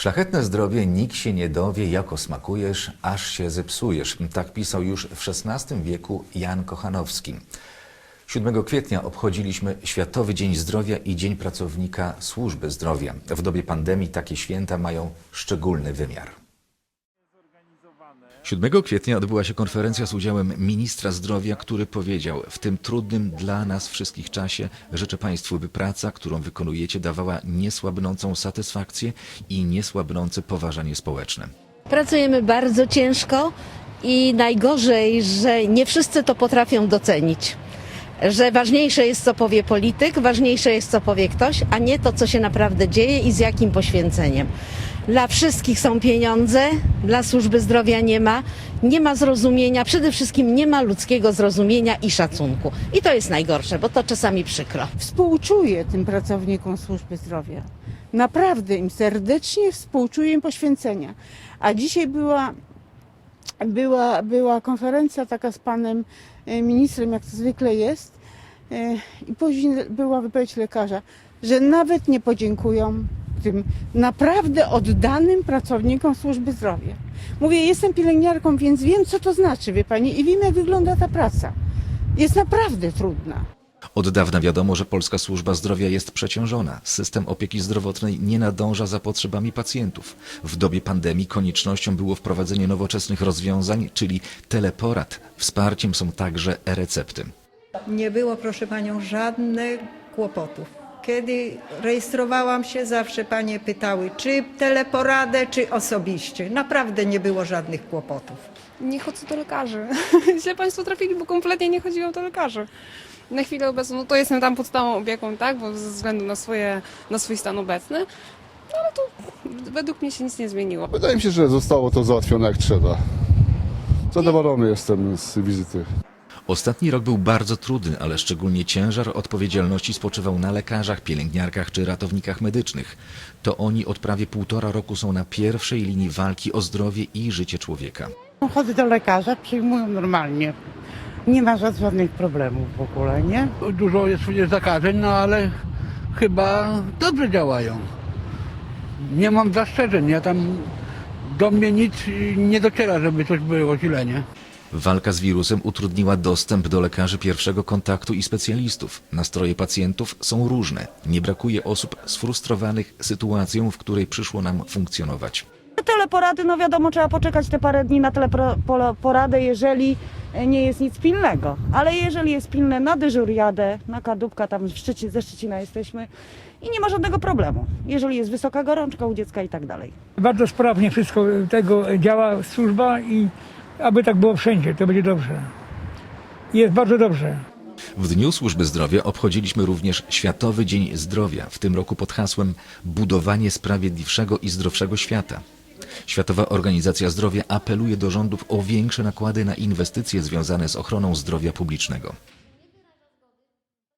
Szlachetne zdrowie nikt się nie dowie, jako smakujesz, aż się zepsujesz. Tak pisał już w XVI wieku Jan Kochanowski. 7 kwietnia obchodziliśmy Światowy Dzień Zdrowia i Dzień Pracownika Służby Zdrowia. W dobie pandemii takie święta mają szczególny wymiar. 7 kwietnia odbyła się konferencja z udziałem ministra zdrowia, który powiedział: W tym trudnym dla nas wszystkich czasie życzę Państwu, by praca, którą wykonujecie, dawała niesłabnącą satysfakcję i niesłabnące poważanie społeczne. Pracujemy bardzo ciężko i najgorzej, że nie wszyscy to potrafią docenić. Że ważniejsze jest, co powie polityk, ważniejsze jest, co powie ktoś, a nie to, co się naprawdę dzieje i z jakim poświęceniem. Dla wszystkich są pieniądze, dla służby zdrowia nie ma, nie ma zrozumienia, przede wszystkim nie ma ludzkiego zrozumienia i szacunku. I to jest najgorsze, bo to czasami przykro. Współczuję tym pracownikom służby zdrowia. Naprawdę im serdecznie współczuję im poświęcenia. A dzisiaj była, była, była konferencja taka z panem e, ministrem, jak to zwykle jest, e, i później była wypowiedź lekarza, że nawet nie podziękują tym naprawdę oddanym pracownikom służby zdrowia. Mówię, jestem pielęgniarką, więc wiem, co to znaczy, wie pani, i wiem, jak wygląda ta praca. Jest naprawdę trudna. Od dawna wiadomo, że polska służba zdrowia jest przeciążona. System opieki zdrowotnej nie nadąża za potrzebami pacjentów. W dobie pandemii koniecznością było wprowadzenie nowoczesnych rozwiązań, czyli teleporad. Wsparciem są także e-recepty. Nie było, proszę panią, żadnych kłopotów. Kiedy rejestrowałam się, zawsze panie pytały, czy teleporadę, czy osobiście. Naprawdę nie było żadnych kłopotów. nie chodzę do lekarzy. Źle Państwo trafili, bo kompletnie nie chodziłam do lekarzy. Na chwilę obecną, no to jestem tam pod stałą opieką, tak, bo ze względu na, swoje, na swój stan obecny, no ale to według mnie się nic nie zmieniło. Wydaje mi się, że zostało to załatwione jak trzeba. Zadowolony jestem z wizyty. Ostatni rok był bardzo trudny, ale szczególnie ciężar odpowiedzialności spoczywał na lekarzach, pielęgniarkach czy ratownikach medycznych. To oni od prawie półtora roku są na pierwszej linii walki o zdrowie i życie człowieka. Chodzę do lekarza, przyjmują normalnie. Nie ma ża- żadnych problemów w ogóle, nie? Dużo jest przecież zakażeń, no ale chyba dobrze działają. Nie mam zastrzeżeń, ja tam do mnie nic nie dociera, żeby coś było źle, nie? Walka z wirusem utrudniła dostęp do lekarzy pierwszego kontaktu i specjalistów. Nastroje pacjentów są różne. Nie brakuje osób sfrustrowanych sytuacją, w której przyszło nam funkcjonować. Teleporady, no wiadomo, trzeba poczekać te parę dni na teleporadę, jeżeli nie jest nic pilnego. Ale jeżeli jest pilne, na dyżur jadę, na kadłubka, tam w Szczeci, ze Szczecina jesteśmy i nie ma żadnego problemu. Jeżeli jest wysoka gorączka u dziecka i tak dalej. Bardzo sprawnie wszystko tego działa służba i aby tak było wszędzie, to będzie dobrze. Jest bardzo dobrze. W Dniu Służby Zdrowia obchodziliśmy również Światowy Dzień Zdrowia, w tym roku pod hasłem Budowanie sprawiedliwszego i zdrowszego świata. Światowa Organizacja Zdrowia apeluje do rządów o większe nakłady na inwestycje związane z ochroną zdrowia publicznego.